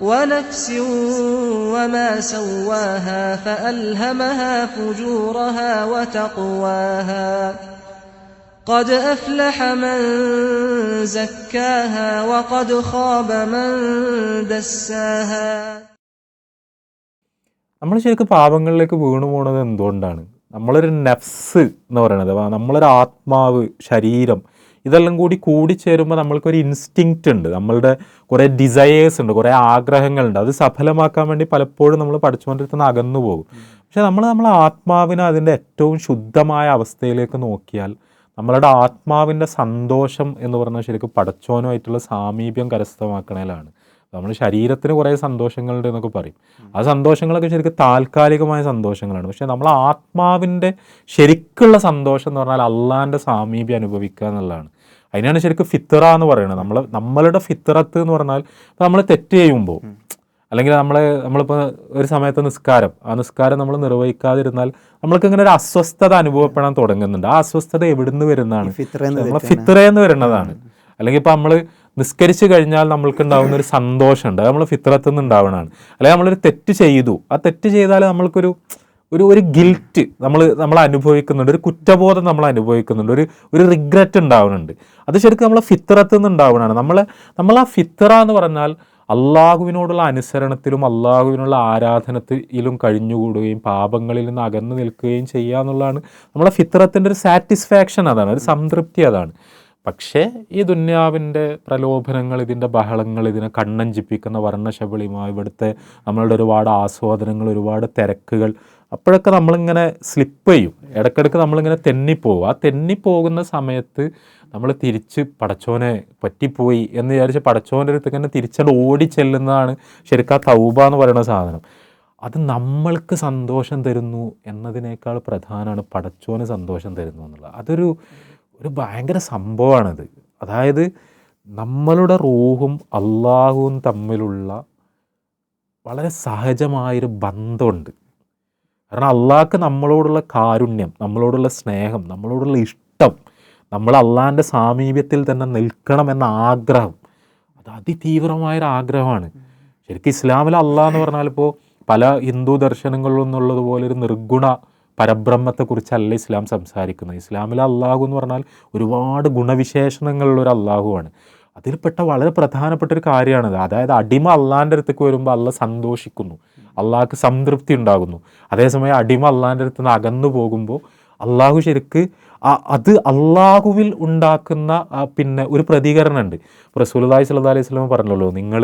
ونفس وما سواها فألهمها فجورها وتقواها قد أفلح من زكاها وقد خاب من دساها നമ്മൾ ശരിക്കും പാപങ്ങളിലേക്ക് വീണു പോണത് എന്തുകൊണ്ടാണ് നമ്മളൊരു നെഫ്സ് എന്ന് പറയുന്നത് അപ്പൊ നമ്മളൊരു ആത്മാവ് ശരീരം ഇതെല്ലാം കൂടി കൂടിച്ചേരുമ്പോൾ നമ്മൾക്കൊരു ഇൻസ്റ്റിങ്ക്റ്റ് ഉണ്ട്. നമ്മളുടെ കുറേ ഡിസയേഴ്സ് ഉണ്ട് കുറേ ആഗ്രഹങ്ങളുണ്ട്. അത് സഫലമാക്കാൻ വേണ്ടി പലപ്പോഴും നമ്മൾ പഠിച്ചുകൊണ്ടിരുന്ന അകന്നു പോകും. പക്ഷെ നമ്മൾ നമ്മളെ ആത്മാവിനെ അതിന്റെ ഏറ്റവും ശുദ്ധമായ അവസ്ഥയിലേക്ക് നോക്കിയാൽ നമ്മളുടെ ആത്മാവിന്റെ സന്തോഷം എന്ന് പറഞ്ഞാൽ ശരിക്കും പടച്ചോനുമായിട്ടുള്ള സാമീപ്യം കരസ്ഥമാക്കണേലാണ്. നമ്മൾ ശരീരത്തിന് കുറേ സന്തോഷങ്ങളുണ്ട് എന്നൊക്കെ പറയും. ആ സന്തോഷങ്ങളൊക്കെ ശരിക്കും താൽക്കാലികമായ സന്തോഷങ്ങളാണ്. പക്ഷേ നമ്മൾ ആത്മാവിന്റെ ശരിക്കുള്ള സന്തോഷം എന്ന് പറഞ്ഞാൽ അള്ളാന്റെ സാമീപ്യം അനുഭവിക്കുക എന്നുള്ളതാണ്. അതിനാണ് ശരിക്കും ഫിത്തറ എന്ന് പറയുന്നത്. നമ്മൾ നമ്മളുടെ ഫിത്തറത്ത് എന്ന് പറഞ്ഞാൽ നമ്മൾ തെറ്റ് ചെയ്യുമ്പോൾ അല്ലെങ്കിൽ നമ്മൾ നമ്മളിപ്പോൾ ഒരു സമയത്ത് നിസ്കാരം ആ നിസ്കാരം നമ്മൾ നിർവഹിക്കാതിരുന്നാൽ നമ്മൾക്ക് ഇങ്ങനെ ഒരു അസ്വസ്ഥത അനുഭവപ്പെടാൻ തുടങ്ങുന്നുണ്ട്. ആ അസ്വസ്ഥത എവിടുന്ന് വരുന്നതാണ്? നമ്മളെ ഫിത്രയെന്ന് വരുന്നതാണ്. അല്ലെങ്കിൽ ഇപ്പം നമ്മൾ നിസ്കരിച്ചു കഴിഞ്ഞാൽ നമ്മൾക്ക് ഉണ്ടാകുന്ന ഒരു സന്തോഷമുണ്ട്. നമ്മൾ ഫിത്രത്തിൽ നിന്ന് ഉണ്ടാവുന്നതാണ് അല്ലെങ്കിൽ നമ്മളൊരു തെറ്റ് ചെയ്തു. ആ തെറ്റ് ചെയ്താൽ നമ്മൾക്കൊരു ഒരു ഒരു ഗിൽറ്റ് നമ്മൾ നമ്മൾ അനുഭവിക്കുന്നുണ്ട്. ഒരു കുറ്റബോധം നമ്മൾ അനുഭവിക്കുന്നുണ്ട്. ഒരു ഒരു റിഗ്രറ്റ് ഉണ്ടാവുന്നുണ്ട്. അത് ശരിക്കും നമ്മളെ ഫിത്രത്തിൽ നിന്ന് ഉണ്ടാവുന്നതാണ് നമ്മൾ നമ്മൾ ആ ഫിത്ര എന്ന് പറഞ്ഞാൽ അള്ളാഹുവിനോടുള്ള അനുസരണത്തിലും അള്ളാഹുവിനുള്ള ആരാധനത്തിലും കഴിഞ്ഞുകൂടുകയും പാപങ്ങളിൽ നിന്ന് അകന്നു നിൽക്കുകയും ചെയ്യുക എന്നുള്ളതാണ്. നമ്മളെ ഫിത്രത്തിന്റെ ഒരു സാറ്റിസ്ഫാക്ഷൻ അതാണ്. ഒരു സംതൃപ്തി അതാണ്. പക്ഷേ ഈ ദുന്യാവിന്റെ പ്രലോഭനങ്ങൾ ഇതിന്റെ ബഹളങ്ങൾ ഇതിനെ കണ്ണഞ്ചിപ്പിക്കുന്ന വർണശബളിമ ഇവിടുത്തെ നമ്മളുടെ ഒരുപാട് ആസ്വാദനങ്ങൾ ഒരുപാട് തിരക്കുകൾ അപ്പോഴൊക്കെ നമ്മളിങ്ങനെ സ്ലിപ്പ് ചെയ്യും. ഇടയ്ക്കിടയ്ക്ക് നമ്മളിങ്ങനെ തെന്നിപ്പോവും. ആ തെന്നിപ്പോകുന്ന സമയത്ത് നമ്മൾ തിരിച്ച് പടച്ചോനെ പറ്റിപ്പോയി എന്ന് വിചാരിച്ച് പടച്ചോന്റെ അടുത്ത് ഇങ്ങനെ തിരിച്ചത് ഓടി ചെല്ലുന്നതാണ് ശരിക്കും ആ തൗബ എന്ന് പറയുന്ന സാധനം. അത് നമ്മൾക്ക് സന്തോഷം തരുന്നു എന്നതിനേക്കാൾ പ്രധാനമാണ് പടച്ചോന് സന്തോഷം തരുന്നു എന്നുള്ളത്. അതൊരു ഒരു ഭയങ്കര സംഭവമാണത്. അതായത് നമ്മളുടെ റൂഹും അള്ളാഹുവും തമ്മിലുള്ള വളരെ സഹജമായൊരു ബന്ധമുണ്ട്. കാരണം അള്ളാഹ്ക്ക് നമ്മളോടുള്ള കാരുണ്യം നമ്മളോടുള്ള സ്നേഹം നമ്മളോടുള്ള ഇഷ്ടം നമ്മൾ അള്ളാഹിന്റെ സാമീപ്യത്തിൽ തന്നെ നിൽക്കണം എന്ന ആഗ്രഹം അത് അതിതീവ്രമായൊരു ആഗ്രഹമാണ്. ശരിക്കും ഇസ്ലാമിൽ അള്ളാഹ് എന്ന് പറഞ്ഞാൽ ഇപ്പോൾ പല ഹിന്ദു ദർശനങ്ങളിൽ നിന്നുള്ളതുപോലെ ഒരു നിർഗുണ പരബ്രഹ്മത്തെക്കുറിച്ചല്ല ഇസ്ലാം സംസാരിക്കുന്നത്. ഇസ്ലാമിൽ അള്ളാഹു എന്ന് പറഞ്ഞാൽ ഒരുപാട് ഗുണവിശേഷണങ്ങളുള്ള ഒരു അള്ളാഹുവാണ് അതിൽപ്പെട്ട വളരെ പ്രധാനപ്പെട്ട ഒരു കാര്യമാണത്. അതായത് അടിമ അള്ളാന്റെ അടുത്തേക്ക് വരുമ്പോൾ അള്ള സന്തോഷിക്കുന്നു. അള്ളാഹ്ക്ക് സംതൃപ്തി ഉണ്ടാകുന്നു. അതേസമയം അടിമ അള്ളാന്റെ അടുത്ത് നിന്ന് അകന്നു പോകുമ്പോൾ അള്ളാഹു ശരിക്ക് അത് അള്ളാഹുവിൽ ഉണ്ടാക്കുന്ന പിന്നെ ഒരു പ്രതികരണമുണ്ട്. ഇപ്പോൾ റസൂലുള്ളാഹി സ്വല്ലല്ലാഹി അലൈഹി വസല്ലം പറഞ്ഞല്ലോ നിങ്ങൾ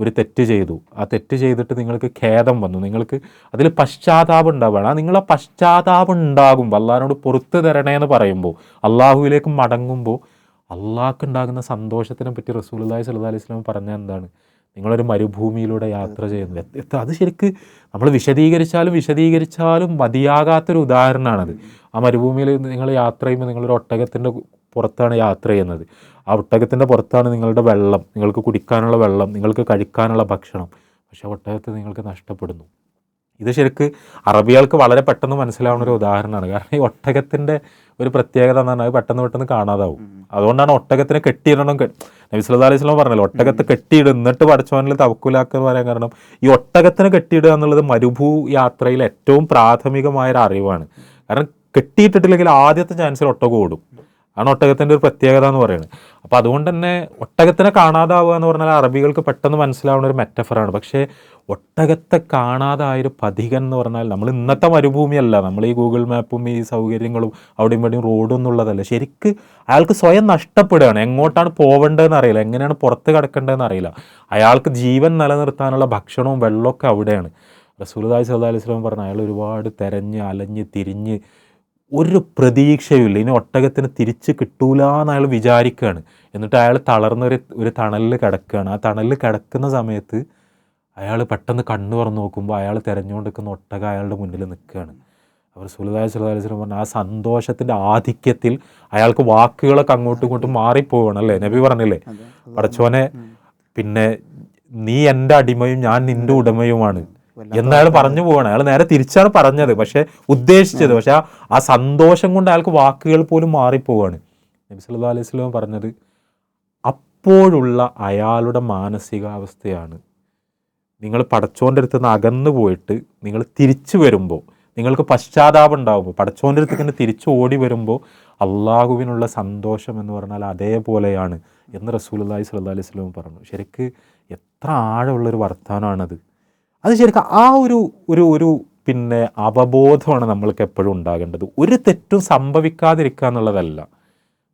ഒരു തെറ്റ് ചെയ്തു. ആ തെറ്റ് ചെയ്തിട്ട് നിങ്ങൾക്ക് ഖേദം വന്നു. നിങ്ങൾക്ക് അതിൽ പശ്ചാത്താപം ഉണ്ടാവുകയാണ്. ആ നിങ്ങളെ പശ്ചാത്താപം ഉണ്ടാകും അള്ളാഹിനോട് പുറത്തു തരണേ എന്ന് പറയുമ്പോൾ അള്ളാഹുവിലേക്ക് മടങ്ങുമ്പോൾ അള്ളാഹ്ക്ക് ഉണ്ടാകുന്ന സന്തോഷത്തിനെ പറ്റി റസൂലുള്ളാഹി സ്വല്ലല്ലാഹി അലൈഹി വസല്ലം പറഞ്ഞ എന്താണ്? നിങ്ങളൊരു മരുഭൂമിയിലൂടെ യാത്ര ചെയ്യുന്നു എത്ര- എത്ര- അത് ശരിക്ക് നമ്മൾ വിശദീകരിച്ചാലും വിശദീകരിച്ചാലും മതിയാകാത്തൊരു ഉദാഹരണമാണത് ആ മരുഭൂമിയിൽ നിങ്ങൾ യാത്ര ചെയ്യുമ്പോൾ നിങ്ങളൊരു ഒട്ടകത്തിന്റെ പുറത്താണ് യാത്ര ചെയ്യുന്നത്. ആ ഒട്ടകത്തിന്റെ പുറത്താണ് നിങ്ങളുടെ വെള്ളം. നിങ്ങൾക്ക് കുടിക്കാനുള്ള വെള്ളം നിങ്ങൾക്ക് കഴിക്കാനുള്ള ഭക്ഷണം. പക്ഷേ ഒട്ടകത്തെ നിങ്ങൾക്ക് നഷ്ടപ്പെടുന്നു. ഇത് ശരിക്ക് അറബികൾക്ക് വളരെ പെട്ടെന്ന് മനസ്സിലാവുന്ന ഒരു ഉദാഹരണമാണ്. കാരണം ഈ ഒട്ടകത്തിന്റെ ഒരു പ്രത്യേകത എന്ന് പറഞ്ഞാൽ പെട്ടെന്ന് പെട്ടെന്ന് കാണാതാവും. അതുകൊണ്ടാണ് ഒട്ടകത്തിനെ കെട്ടിയിടണം കെ- നബി സല്ലല്ലാഹു അലൈഹി വസല്ലം പറഞ്ഞല്ലോ ഒട്ടകത്തെ കെട്ടിയിടും എന്നിട്ട് പഠിച്ചവനിൽ തവക്കുലാക്കുക എന്ന് പറയാൻ കാരണം ഈ ഒട്ടകത്തിനെ കെട്ടിയിടുക എന്നുള്ളത് മരുഭൂ യാത്രയിൽ ഏറ്റവും പ്രാഥമികമായ ഒരു അറിവാണ്. കാരണം കെട്ടിയിട്ടിട്ടില്ലെങ്കിൽ ആദ്യത്തെ ചാൻസിൽ ഒട്ടകം ഓടും. ആണ് ഒട്ടകത്തിന്റെ ഒരു പ്രത്യേകത എന്ന് പറയുന്നത്. അപ്പോൾ അതുകൊണ്ട് തന്നെ ഒട്ടകത്തിനെ കാണാതാവുക എന്ന് പറഞ്ഞാൽ അറബികൾക്ക് പെട്ടെന്ന് മനസ്സിലാവുന്ന ഒരു മെറ്റഫറാണ്. പക്ഷേ ഒട്ടകത്തെ കാണാതായൊരു പഥികൻ എന്ന് പറഞ്ഞാൽ നമ്മൾ ഇന്നത്തെ മരുഭൂമിയല്ല. നമ്മൾ ഈ ഗൂഗിൾ മാപ്പും ഈ സൗകര്യങ്ങളും അവിടെയും ഇവിടെയും റോഡും എന്നുള്ളതല്ല ശരിക്ക് അയാൾക്ക് സ്വയം നഷ്ടപ്പെടുകയാണ്. എങ്ങോട്ടാണ് പോവേണ്ടതെന്ന് അറിയില്ല. എങ്ങനെയാണ് പുറത്ത് കിടക്കേണ്ടതെന്ന് അറിയില്ല. അയാൾക്ക് ജീവൻ നിലനിർത്താനുള്ള ഭക്ഷണവും വെള്ളമൊക്കെ അവിടെയാണ്. റസൂൽദായ് സല്ലാ അലൈഹി സ്വലം പറഞ്ഞ അയാൾ ഒരുപാട് തെരഞ്ഞ് അലഞ്ഞ് തിരിഞ്ഞ് ഒരു പ്രതീക്ഷയുമില്ല. ഇനി ഒട്ടകത്തിന് തിരിച്ച് കിട്ടൂല എന്ന് അയാൾ വിചാരിക്കുകയാണ്. എന്നിട്ട് അയാൾ തളർന്ന ഒരു ഒരു തണലിൽ കിടക്കുകയാണ്. ആ തണലിൽ കിടക്കുന്ന സമയത്ത് അയാൾ പെട്ടെന്ന് കണ്ണു തുറന്ന് നോക്കുമ്പോൾ അയാൾ തിരഞ്ഞുകൊണ്ട് നിൽക്കുന്ന ഒട്ടക അയാളുടെ മുന്നിൽ നിൽക്കുകയാണ്. അവർ സുലതായ സുലതാലിസ്ലം പറഞ്ഞ ആ സന്തോഷത്തിന്റെ ആധിക്യത്തിൽ അയാൾക്ക് വാക്കുകളൊക്കെ അങ്ങോട്ടും ഇങ്ങോട്ടും മാറിപ്പോവാണ് അല്ലേ? നബി പറഞ്ഞില്ലേ? പടച്ചോനെ പിന്നെ നീ എന്റെ അടിമയും ഞാൻ നിന്റെ ഉടമയുമാണ്. എന്ന് അയാൾ പറഞ്ഞു പോവാണ്. അയാൾ നേരെ തിരിച്ചാണ് പറഞ്ഞത്. പക്ഷെ ഉദ്ദേശിച്ചത്. പക്ഷെ ആ- സന്തോഷം കൊണ്ട് അയാൾക്ക് വാക്കുകൾ പോലും മാറിപ്പോവാണ്. നബി സല്ലല്ലാഹു അലൈഹി സ്വലം പറഞ്ഞത് അപ്പോഴുള്ള അയാളുടെ മാനസികാവസ്ഥയാണ്. നിങ്ങൾ പടച്ചോന്റെ അടുത്ത് നിന്ന് അകന്നു പോയിട്ട് നിങ്ങൾ തിരിച്ചു വരുമ്പോൾ നിങ്ങൾക്ക് പശ്ചാത്താപം ഉണ്ടാകുമ്പോൾ പടച്ചോന്റെ അടുത്ത് തന്നെ തിരിച്ചു ഓടി വരുമ്പോൾ അള്ളാഹുവിനുള്ള സന്തോഷം എന്ന് പറഞ്ഞാൽ അതേപോലെയാണ് എന്ന് റസൂലുള്ളാഹി സ്വല്ലല്ലാഹി അലൈഹി സ്വലം പറഞ്ഞു. ശരിക്ക് എത്ര ആഴമുള്ളൊരു വർത്തമാനമാണത് അത് ശരിക്കും ആ ഒരു ഒരു ഒരു പിന്നെ അവബോധമാണ് നമ്മൾക്ക് എപ്പോഴും ഉണ്ടാകേണ്ടത്. ഒരു തെറ്റും സംഭവിക്കാതിരിക്കുക എന്നുള്ളതല്ല.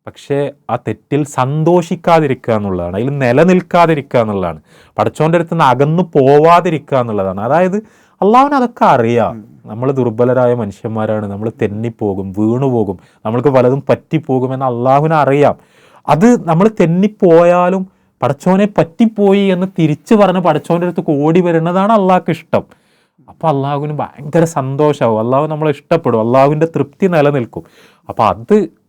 പക്ഷേ ആ തെറ്റിൽ സന്തോഷിക്കാതിരിക്കുക എന്നുള്ളതാണ്. അതിൽ നിലനിൽക്കാതിരിക്കുക എന്നുള്ളതാണ്. പഠിച്ചോന്റെ അടുത്ത് നിന്ന് അകന്നു പോവാതിരിക്കുക എന്നുള്ളതാണ്. അതായത് അള്ളാഹുവിന് അതൊക്കെ അറിയാം. നമ്മൾ ദുർബലരായ മനുഷ്യന്മാരാണ്. നമ്മൾ തെന്നിപ്പോകും വീണുപോകും. നമ്മൾക്ക് പലതും പറ്റിപ്പോകുമെന്ന് അള്ളാഹുവിന് അറിയാം. അത് നമ്മൾ തെന്നിപ്പോയാലും പടച്ചോനെ പറ്റിപ്പോയി എന്ന് തിരിച്ചു പറഞ്ഞ് പടച്ചോന്റെ അടുത്ത് ഓടി വരുന്നതാണ് അള്ളാഹ്ക്ക് ഇഷ്ടം. അപ്പോൾ അള്ളാഹുവിന് ഭയങ്കര സന്തോഷമാവും അള്ളാഹു നമ്മളെ ഇഷ്ടപ്പെടും. അള്ളാഹുവിന്റെ തൃപ്തി നിലനിൽക്കും. അപ്പോൾ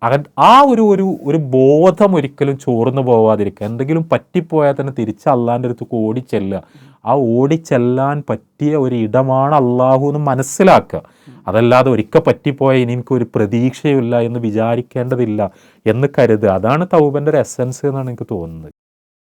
അത് ആ ഒരു ഒരു ഒരു ബോധം ഒരിക്കലും ചോർന്നു പോവാതിരിക്കുക. എന്തെങ്കിലും പറ്റിപ്പോയാൽ തന്നെ തിരിച്ച് അള്ളാഹിന്റെ അടുത്ത് ഓടിച്ചെല്ലുക ആ ഓടിച്ചെല്ലാൻ പറ്റിയ ഒരു ഇടമാണ് അള്ളാഹു എന്ന് മനസ്സിലാക്കുക. അതല്ലാതെ ഒരിക്കൽ പറ്റിപ്പോയാൽ ഇനി എനിക്കൊരു പ്രതീക്ഷയില്ല എന്ന് വിചാരിക്കേണ്ടതില്ല എന്ന് കരുതുക. അതാണ് തൗബന്റെ ഒരു എസൻസ് എന്നാണ് എനിക്ക് തോന്നുന്നത്.